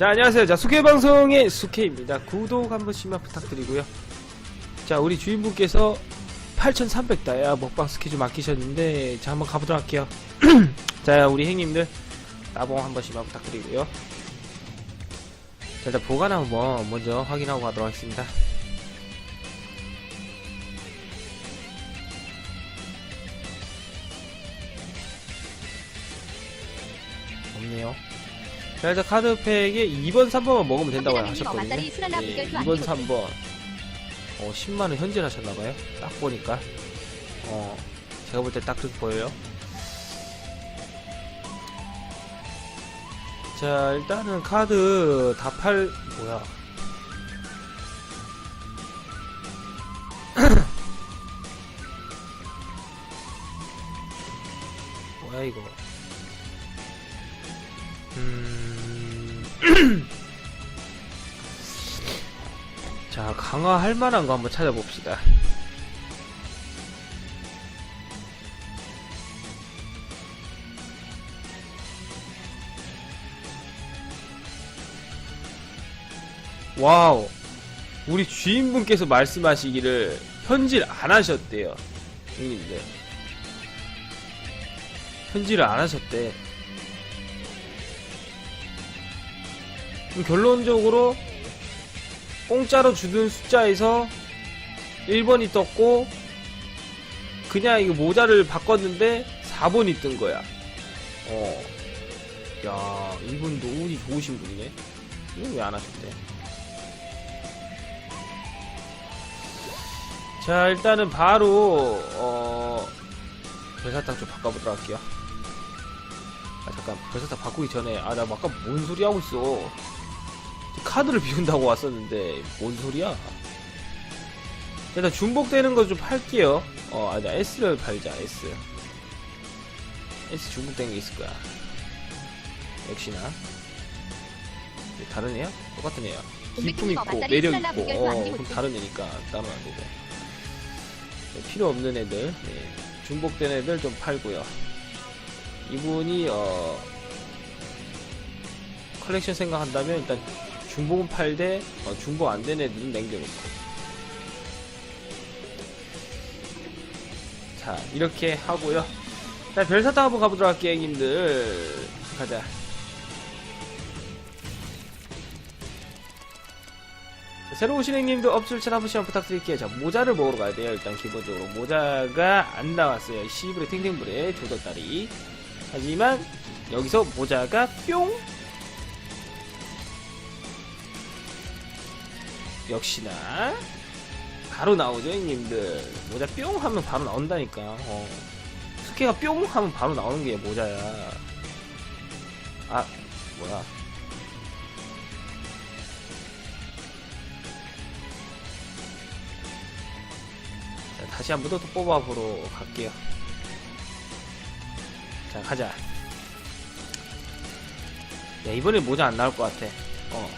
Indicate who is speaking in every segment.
Speaker 1: 자, 안녕하세요. 자, 수케방송의 수케입니다. 구독 한 번씩만 부탁드리고요. 자, 우리 주인분께서 8,300다야 먹방 스케줄 맡기셨는데, 자, 한번 가보도록 할게요. 자, 우리 행님들, 나봉 한 번씩만 부탁드리고요. 자, 일단 보관 한번 먼저 확인하고 가도록 하겠습니다. 자, 일단 카드팩에 2번, 3번만 먹으면 된다고 하셨거든요. 예,
Speaker 2: 비결도 안
Speaker 1: 2번,
Speaker 2: 되고.
Speaker 1: 3번. 어, 10만원 현질 하셨나봐요. 딱 보니까. 어, 제가 볼 때 딱 그렇게 보여요. 자, 일단은 카드 다 팔, 뭐야. 뭐야, 이거. 강화할 만한 거 한번 찾아봅시다. 와우. 우리 주인분께서 말씀하시기를 현질 안 하셨대요. 형님들. 현질을 안 하셨대. 결론적으로 공짜로 주는 숫자에서 1번이 떴고 그냥 이거 모자를 바꿨는데 4번이 뜬 거야. 어. 야, 이분도 운이 좋으신 분이네. 이건 왜 안 하셨대? 자, 일단은 바로 어 별사탕 좀 바꿔보도록 할게요. 아 잠깐 별사탕 바꾸기 전에 아 나 아까 뭔 소리 하고 있어. 카드를 비운다고 왔었는데 뭔 소리야? 일단 중복되는 거좀 팔게요. 어, 아니다 S를 팔자 S. S 중복되는 게 있을 거야. 역시나 다른 애야? 똑같은 애야. 기품 있고 매력 있고 어 그럼 다른 애니까 따면 안 되죠. 네, 필요 없는 애들 네, 중복된 애들 좀 팔고요. 이분이 어 컬렉션 생각한다면 일단 중복은 팔되 어, 중복 안 된 애들은 남겨놓고 자 이렇게 하고요. 자 별사탕 한번 가보도록 할게요 형님들. 가자. 자, 새로 오신 형님도 업술찬 한 번씩 부탁드릴게요. 자 모자를 먹으러 가야 돼요 일단 기본적으로. 모자가 안 나왔어요. 시브레 탱탱불에 조덕다리. 하지만 여기서 모자가 뿅 역시나 바로 나오죠 형님들. 모자 뿅 하면 바로 나온다니까. 어. 스케가 뿅 하면 바로 나오는 게 모자야. 아 뭐야? 자, 다시 한 번 더 뽑아보러 갈게요. 자 가자. 야 이번에 모자 안 나올 것 같아. 어.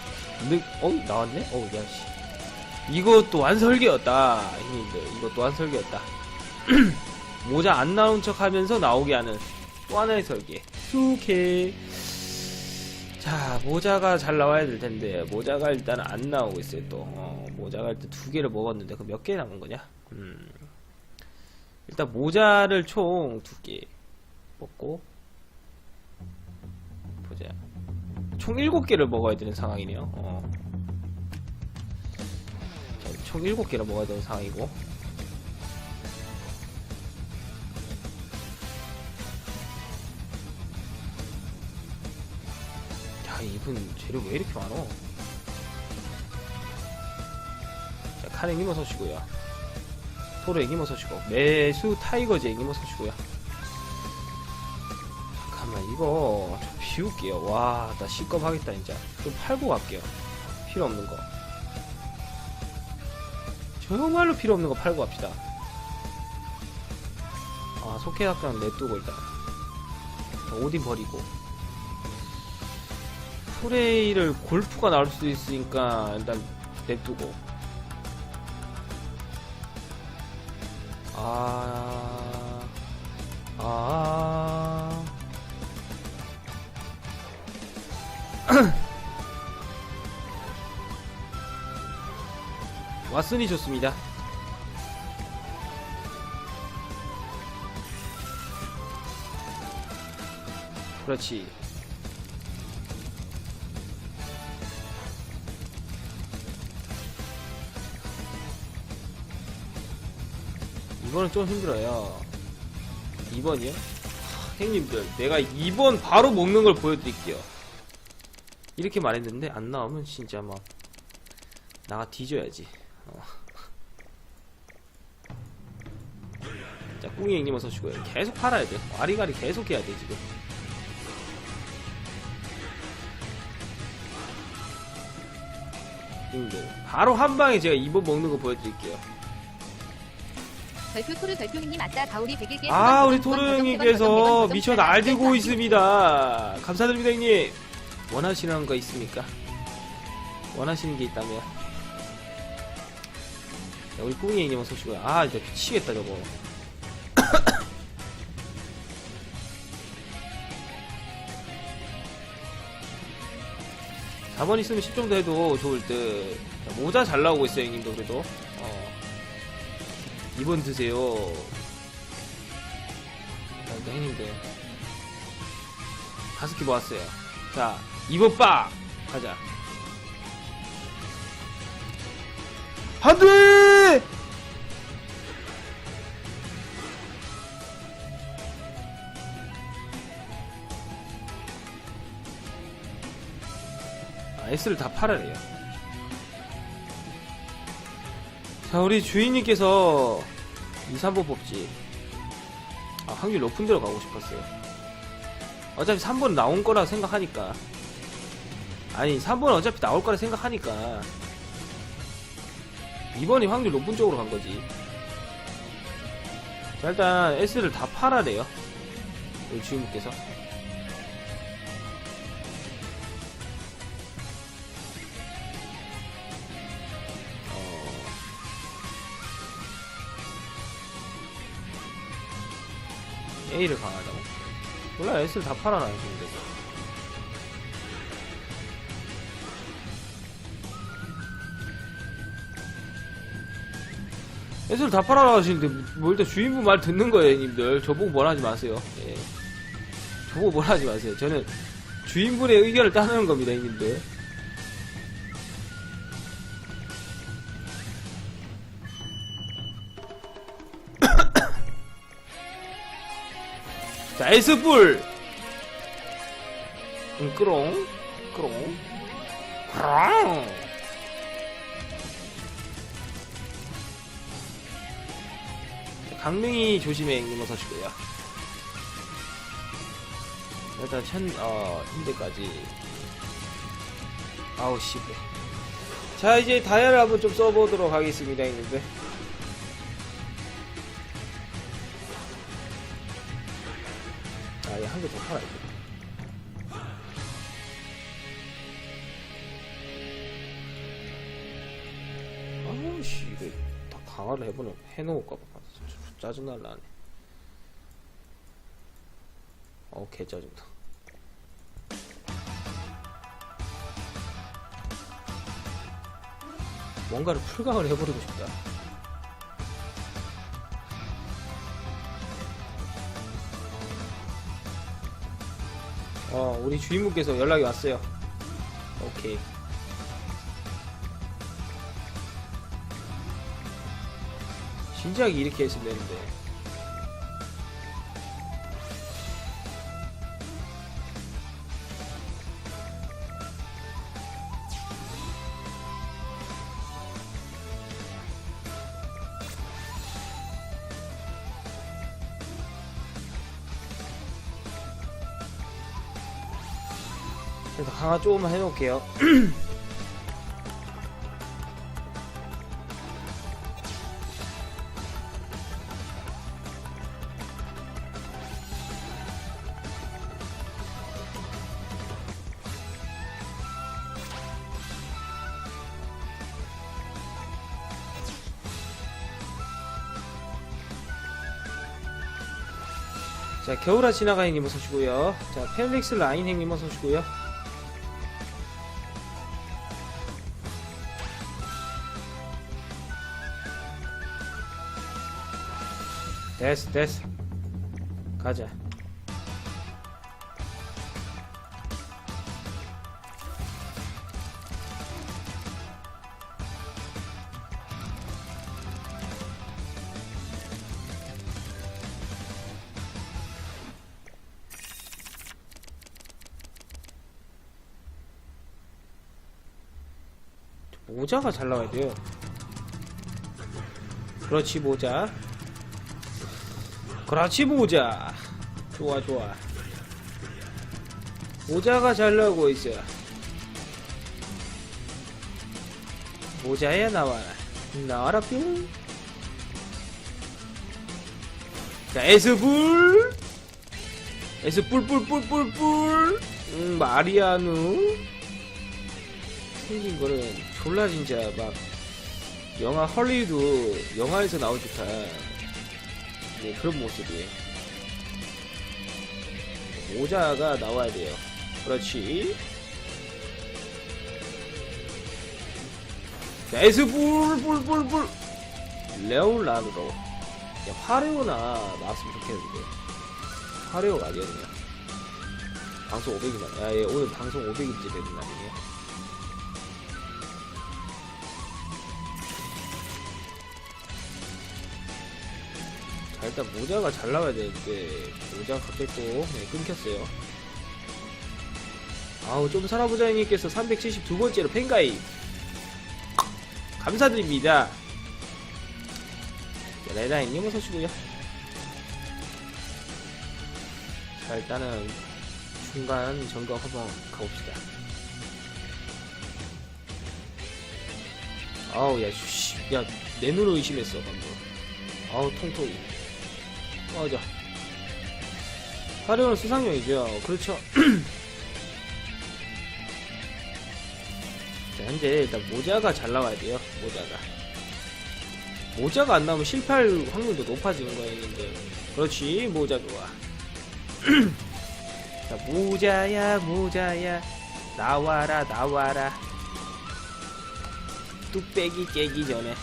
Speaker 1: 느, 어 나왔네? 어우 야씨 이것도 완설계였다. 형님들 이것도 완설계였다. 모자 안 나온 척 하면서 나오게 하는 또 하나의 설계. 수케 자 모자가 잘 나와야 될 텐데 모자가 일단 안 나오고 있어요 또. 어, 모자가 일단 두 개를 먹었는데 그럼 몇 개 남은 거냐? 음. 일단 모자를 총 두 개 먹고 보자. 총 일곱 개를 먹어야 되는 상황이네요. 어. 자, 총 7개를 먹어야 되는 상황이고. 야 이분 재료 왜 이렇게 많어? 자 칸에 니모 서시고요. 토르 애기모 서시고 매수 타이거즈 애기모 서시고요. 잠깐만 이거 좀 비울게요. 와나 시겁 하겠다 진짜. 좀 팔고 갈게요. 필요 없는 거 정말로 필요 없는 거 팔고 갑시다. 아, 속해학교는 냅두고 일단. 자, 오딘 버리고. 프레이를 골프가 나올 수도 있으니까 일단 냅두고. 아, 왔으니 좋습니다. 그렇지. 이번은 좀 힘들어요. 2번이요? 형님들, 내가 2번 바로 먹는 걸 보여드릴게요. 이렇게 말했는데, 안 나오면 진짜 막, 나가 뒤져야지. 어. 자, 꿍이 형님 어서 주고요. 계속 팔아야 돼. 아리가리 계속 해야 돼, 지금. 형님들, 바로 한 방에 제가 2번 먹는 거 보여드릴게요.
Speaker 2: 별표 토르 별표님 아따 가오리 100일께
Speaker 1: 아, 우리 토르 형님께서 미쳐 날뛰고 있습니다. 감사드립니다, 형님. 원하시는 거 있습니까? 원하시는 게 있다면. 야, 우리 꿍이 형님 어서 오시고요. 아, 이제 미치겠다, 저거. 4번 있으면 10 정도 해도 좋을 듯. 자, 모자 잘 나오고 있어요, 형님도 그래도. 어. 2번 드세요. 자, 일단 형님들. 다섯 개 모았어요. 자, 2번 빡! 가자. 안 돼! 아, S를 다 팔아래요. 자, 우리 주인님께서 2, 3번 뽑지. 아, 확률 높은 데로 가고 싶었어요. 어차피 3번 나온 거라 생각하니까. 아니, 3번은 어차피 나올 거라 생각하니까. 2번이 확률 높은 쪽으로 간 거지. 자, 일단 S를 다 팔아래요. 우리 주인님께서. A를 강하다고? 몰라 S를 다 팔아놔 근데 S를 다 팔아라 하시는데 뭘또 주인분 말 듣는 거예요 님들. 저보고 뭐라 하지 마세요. 예. 저보고 뭐라 하지 마세요. 저는 주인분의 의견을 따르는 겁니다 님들 자, S뿔! 응, 끄롱, 끄롱, 크롱! 자, 강릉이 조심해, 형님 어서시고요. 일단, 천, 어, 현대까지. 아우, 씨. 자, 이제 다이아를 한번 좀 써보도록 하겠습니다, 형님들. 돼. 아우씨, 이거 다 강화를 해보는, 해놓을까봐. 짜증날라네. 어, 개 짜증나. 뭔가를 풀강을 해버리고 싶다. 어, 우리 주인분께서 연락이 왔어요. 오케이. 진작에 이렇게 했으면 되는데. 그래서 강화 조금만 해놓을게요. 자, 겨울아 지나가 형님 어서오시고요. 자, 펠릭스 라인 형님 어서오시고요. 됐어 됐어. 가자. 모자가 잘 나와야 돼요. 그렇지 모자 그렇지 모자. 좋아 좋아. 모자가 잘 나오고 있어. 모자야 나와라. 나와라 뿅 자, 에스불. 에스불 뿔뿔뿔뿔. 음, 마리아누. 생긴 거는 졸라 진짜 막 영화 헐리우드 영화에서 나올 듯한 네, 그런 모습이에요. 모자가 나와야 돼요. 그렇지. 에스불불불불 레올라르로 야, 화레오나 나왔으면 좋겠는데 화레오가 아니거든요. 방송 500이만. 야, 얘 오늘 방송 500일째 되는 날이네요. 일단 모자가 잘 나와야 되는데, 모자가 갑자기 또 네, 끊겼어요. 아우, 좀 살아보자님께서 372번째로 팬가입. 감사드립니다. 자, 레다이님 어서 오시고요. 자, 일단은 중간 점검 한번 가봅시다. 아우, 야, 씨, 야, 내 눈을 의심했어, 방금. 아우, 통통이. 맞아. 화려한 수상용이죠. 그렇죠. 자, 현재 일단 모자가 잘 나와야 돼요. 모자가. 모자가 안 나오면 실패할 확률도 높아지는 거였는데. 그렇지, 모자 좋아. 자, 모자야, 모자야. 나와라, 나와라. 뚝배기 깨기 전에.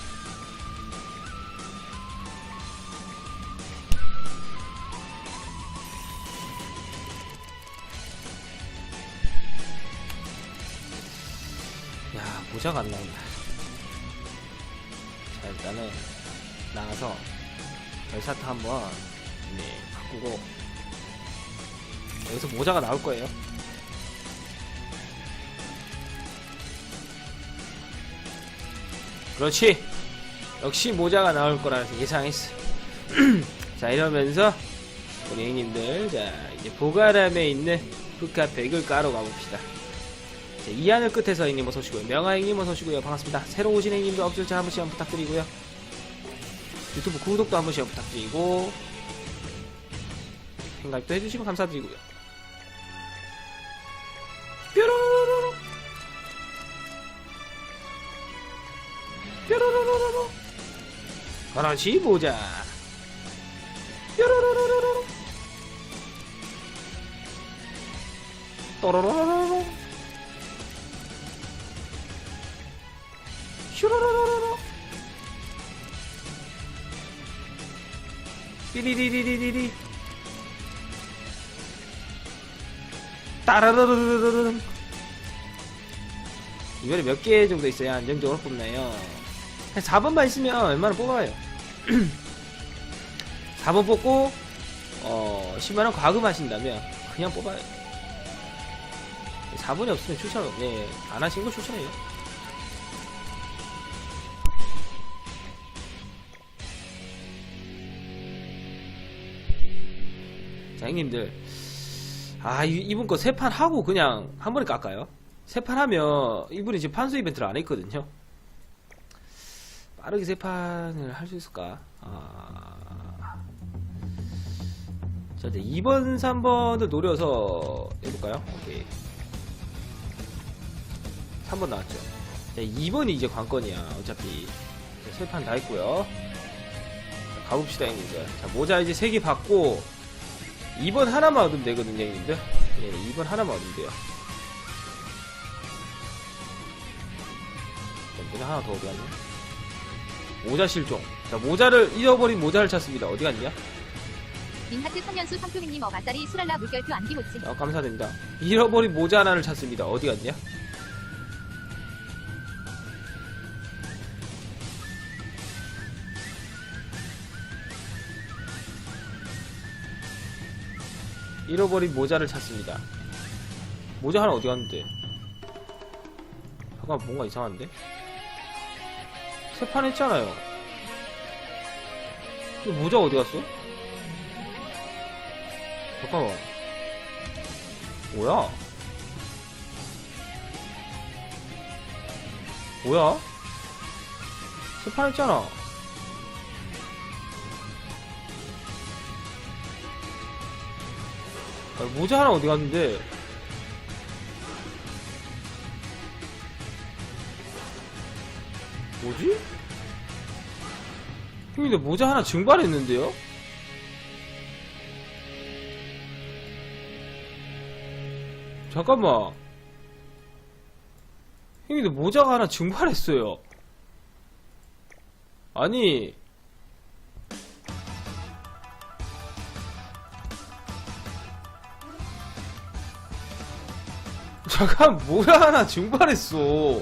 Speaker 1: 야 모자가 안 나온다 자 일단은 나가서 열사타 한번 네 바꾸고 여기서 모자가 나올 거예요. 그렇지. 역시 모자가 나올 거라 예상했어. 자 이러면서 우리 형님들 자 이제 보가람에 있는 흑카팩을 까러 가봅시다 자, 이하늘 끝에서 형님 어서 오시고요. 명아 형님 어서 오시고요. 반갑습니다. 새로 오신 형님도 억절자 한 번씩 부탁드리고요. 유튜브 구독도 한 번씩 부탁드리고 생각도 해주시면 감사드리고요. 뾰로로로로 뾰로로로로 그렇지 보자 뾰로로로로 또로로로로 슈로로로로로 삐리리리리리리. 따라르르르르르 이번에 몇 개 정도 있어야 안정적으로 뽑나요? 한 4번만 있으면 얼마나 뽑아요? 4번 뽑고 어 10만원 과금하신다면 그냥 뽑아요. 4번이 없으면 추천 네, 안 하신 거 추천해요 형님들. 아, 이- 이분 거 세 판 하고 그냥 한 번에 깎아요? 세 판 하면 이분이 지금 판수 이벤트를 안 했거든요. 빠르게 세 판을 할 수 있을까? 아. 자, 이제 2번, 3번을 노려서 해볼까요? 오케이. 3번 나왔죠. 자, 2번이 이제 관건이야, 어차피. 세 판 다 했고요. 자, 가봅시다, 형님들. 자, 모자 이제 3개 받고, 2번 하나만 얻으면 되거든요, 형님들. 예, 2번 하나만 얻으면 돼요. 자, 문제 하나 더 어디 갔네? 모자 실종. 자, 모자를, 잃어버린 모자를 찾습니다. 어디 갔냐?
Speaker 2: 링하트 성년수 성표민님 어바짜리 수랄라 물결표 안기호치.
Speaker 1: 아, 감사드립니다. 잃어버린 모자 하나를 찾습니다. 어디 갔냐? 잃어버린 모자를 찾습니다. 모자 하나 어디 갔는데? 잠깐 뭔가 이상한데? 세 판 했잖아요. 이 모자 어디 갔어? 잠깐만. 뭐야? 뭐야? 세판 했잖아. 아, 모자 하나 어디 갔는데? 뭐지? 형님, 근데 모자 하나 증발했는데요? 잠깐만. 형님, 근데 모자가 하나 증발했어요. 아니. 잠깐, 모자 하나 증발했어.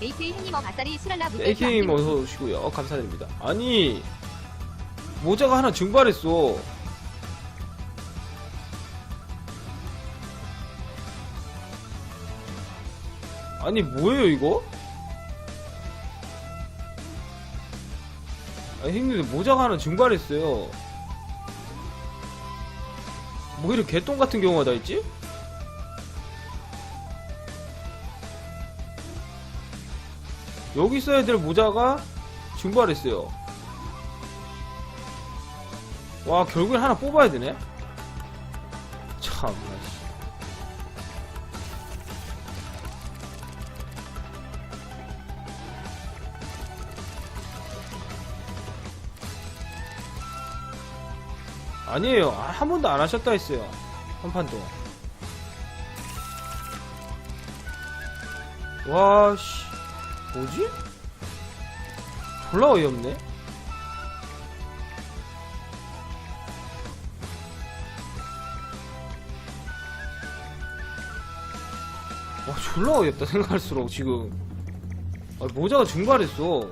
Speaker 2: AK 행님 어바짜리 수랄라 물결표
Speaker 1: AK님
Speaker 2: 안기호치.
Speaker 1: 어서 오시고요. 어, 감사드립니다. 아니, 모자가 하나 증발했어. 아니, 뭐예요, 이거? 아니, 형님들 모자가 하나 증발했어요. 뭐 이렇게 개똥 같은 경우가 다 있지? 여기 있어야 될 모자가 증발했어요. 와, 결국엔 하나 뽑아야 되네? 참나, 씨. 아니에요. 아, 한 번도 안 하셨다 했어요. 한 판도. 와, 씨. 뭐지? 졸라 어이없네? 와, 졸라 어이없다, 생각할수록, 지금. 아, 모자가 증발했어.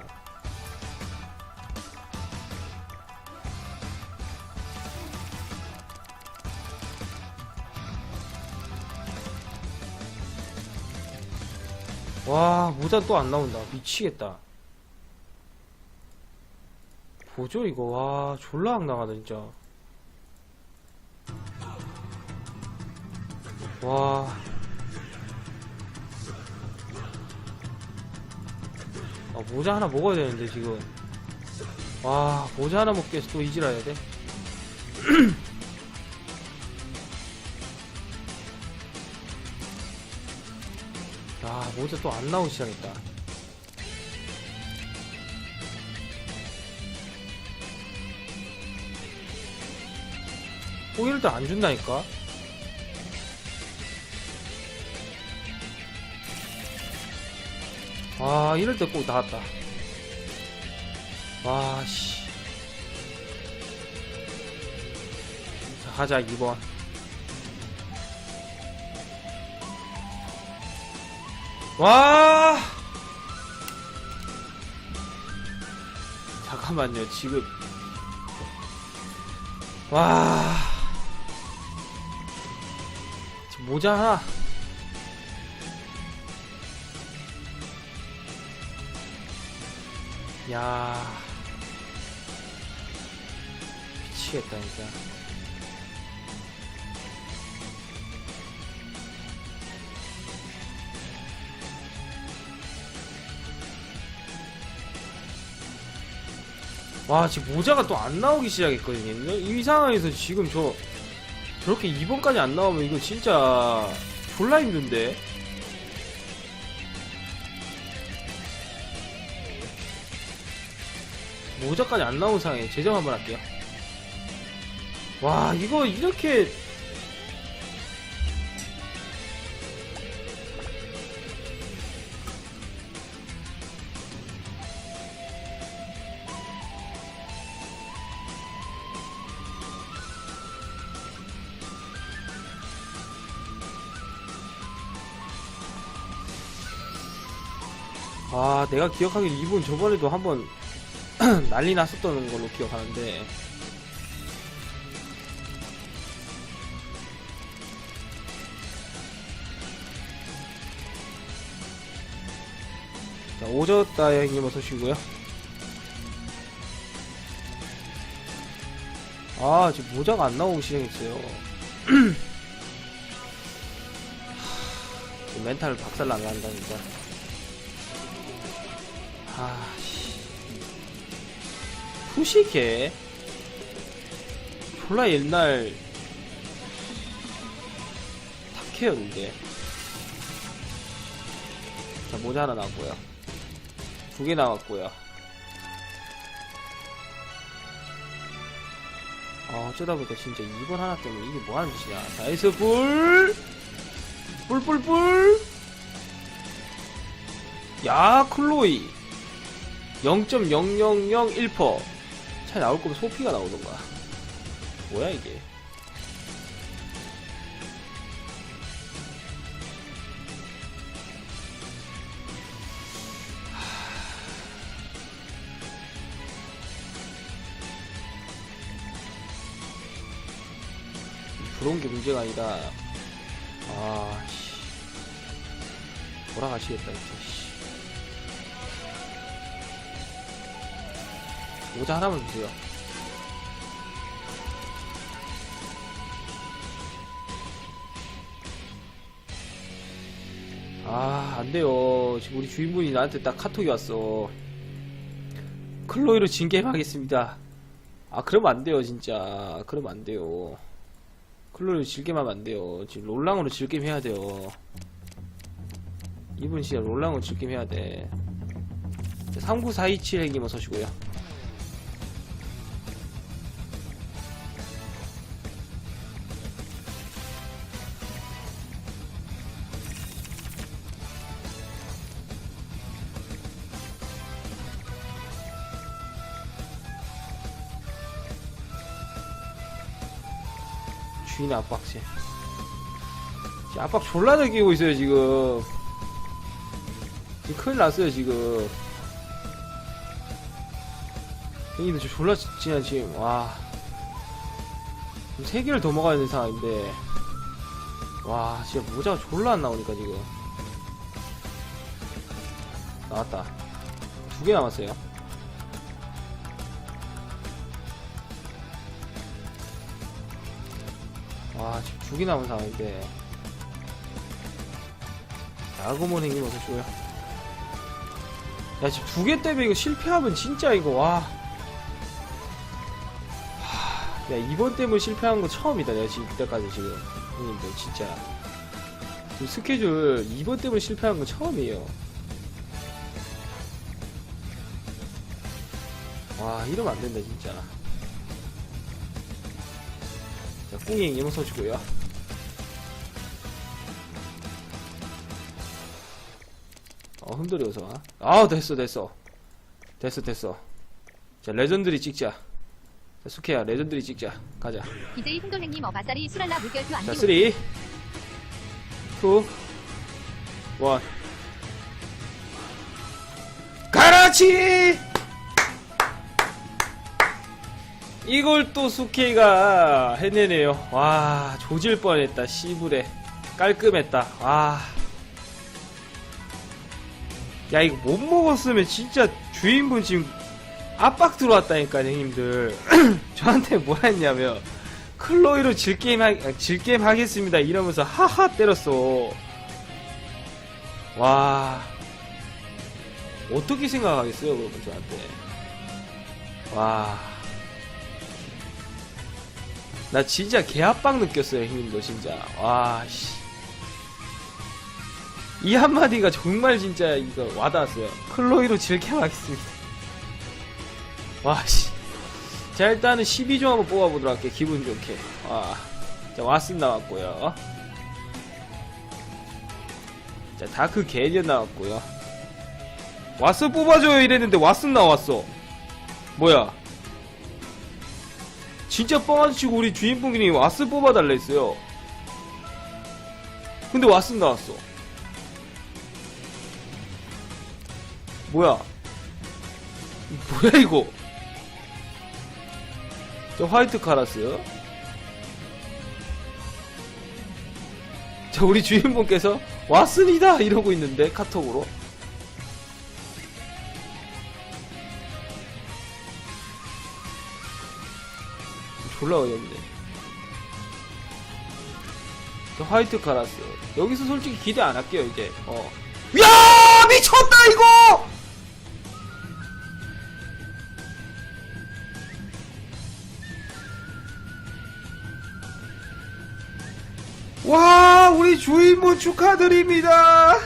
Speaker 1: 와 모자 또 안 나온다. 미치겠다. 보죠 이거? 와 졸라 황당하다 진짜. 와. 아, 모자 하나 먹어야 되는데 지금. 와 모자 하나 먹기 위해서 또 이질해야 돼 모자 또 안 나오기 시작했다. 호일도 안 준다니까? 아 이럴 때 꼭 나왔다. 와씨. 자 가자 2번 와! 잠깐만요 지금. 와. 모자 하나. 야. 미치겠다 진짜 와 지금 모자가 또 안 나오기 시작했거든요. 이 상황에서 지금 저 저렇게 2번까지 안 나오면 이거 진짜 졸라 힘든데? 모자까지 안 나온 상황에 재정 한번 할게요. 와 이거 이렇게 내가 기억하기로 이분 저번에도 한번 난리 났었던 걸로 기억하는데. 자, 오졌다 형님 어서오시고요. 아, 지금 모자가 안 나오기 시작했어요. 지금 멘탈 박살 나게 한다, 진짜. 푸시케? 졸라 옛날 타케였는데. 자, 모자 하나 나왔고요. 두 개 나왔고요. 아, 어쩌다 보니까 진짜 이번 하나 때문에 이게 뭐 하는 짓이야. 나이스 뿔! 뿔뿔뿔! 야, 클로이! 0.0001%. 차이 나올 거면 소피가 나오던가. 뭐야, 이게. 그런 게 문제가 아니라, 아, 씨. 돌아가시겠다, 진짜, 모자 하나만 주세요. 아, 안 돼요. 지금 우리 주인분이 나한테 딱 카톡이 왔어. 클로이로 진게임 하겠습니다. 아, 그러면 안 돼요, 진짜. 그러면 안 돼요. 클로이로 질게임 하면 안 돼요. 지금 롤랑으로 질게임 해야 돼요. 이분 진짜 롤랑으로 질게임 해야 돼. 39427 행님 어서오시고요. 압박제. 지금 압박 졸라 느끼고 있어요, 지금. 지금 큰일 났어요, 지금. 형님들 저 졸라 진짜 지금, 와. 지금 세 개를 더 먹어야 되는 상황인데. 와, 진짜 모자가 졸라 안 나오니까, 지금. 나왔다. 두 개 남았어요. 와, 지금 두개 남은 상황인데. 야구몬 행님 어서오시고요. 야, 지금 두 개 때문에 이거 실패하면 진짜 이거, 와. 하, 야, 이번 때문에 실패한 거 처음이다. 내가 지금 이때까지 지금. 형님들, 진짜. 지금 스케줄 이번 때문에 실패한 거 처음이에요. 와, 이러면 안 된다, 진짜. 꿍이 어서오시고요. 어, 흔들어서. 아, 됐어, 됐어. 됐어, 됐어. 자, 레전드리 찍자. 자, 수케야, 레전드리 찍자. 가자.
Speaker 2: BJ 흥돌행님 어바사리 수랄라 물결표
Speaker 1: 자,
Speaker 2: 안기
Speaker 1: 3, 2, 1. 가라치! 이걸 또 수케이가 해내네요. 와, 조질 뻔했다, 씨부레. 깔끔했다. 와. 야, 이거 못 먹었으면 진짜 주인분 지금 압박 들어왔다니까, 형님들. 저한테 뭐라 했냐면, 클로이로 질게임, 하, 아, 질게임 하겠습니다. 이러면서 하하 때렸어. 와. 어떻게 생각하겠어요, 그러면 저한테. 와. 나 진짜 개압박 느꼈어요, 형님도, 진짜. 와, 씨. 이 한마디가 정말 진짜 이거 와닿았어요. 클로이로 질게임 하겠습니다. 와, 씨. 자, 일단은 12종 한번 뽑아보도록 할게요. 기분 좋게. 와. 자, 왓슨 나왔고요. 자, 다크 게리언 나왔고요. 왓슨 뽑아줘요 이랬는데 왓슨 나왔어. 뭐야. 진짜 뻥안 치고 우리 주인공이 왓슨 뽑아달라 했어요. 근데 왓슨 나왔어. 뭐야? 뭐야 이거? 저 화이트 카라스. 자 우리 주인분께서 왔습니다 이러고 있는데 카톡으로. 졸라 어이없네. 저 화이트 카라스. 여기서 솔직히 기대 안 할게요 이제. 어. 야 미쳤다 이거! 와, 우리 주인분 축하드립니다.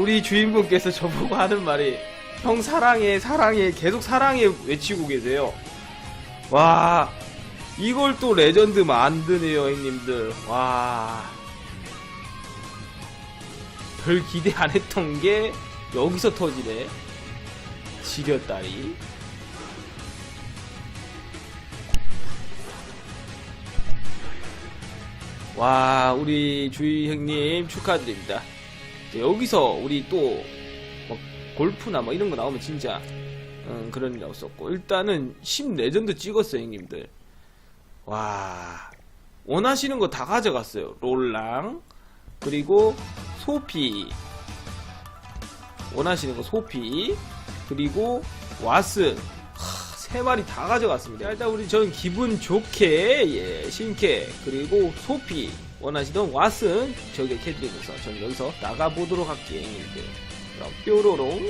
Speaker 1: 우리 주인분께서 저보고 하는 말이 형 사랑해, 사랑해, 계속 사랑해 외치고 계세요. 와, 이걸 또 레전드 만드네요, 형님들. 와. 별 기대 안 했던 게 여기서 터지네. 지렸다리. 와, 우리 주희 형님 축하드립니다. 이제 여기서 우리 또, 뭐, 골프나 뭐 이런 거 나오면 진짜, 음, 그런 일 없었고. 일단은 10 레전드 찍었어요, 형님들. 와 원하시는 거 다 가져갔어요 롤랑 그리고 소피 원하시는 거 소피 그리고 하, 세 마리 다 가져갔습니다 일단 우리 저는 기분 좋게 예, 신캐 그리고 소피 원하시던 왓슨 저게 캐드리면서 저는 여기서 나가보도록 할게요. 뾰로롱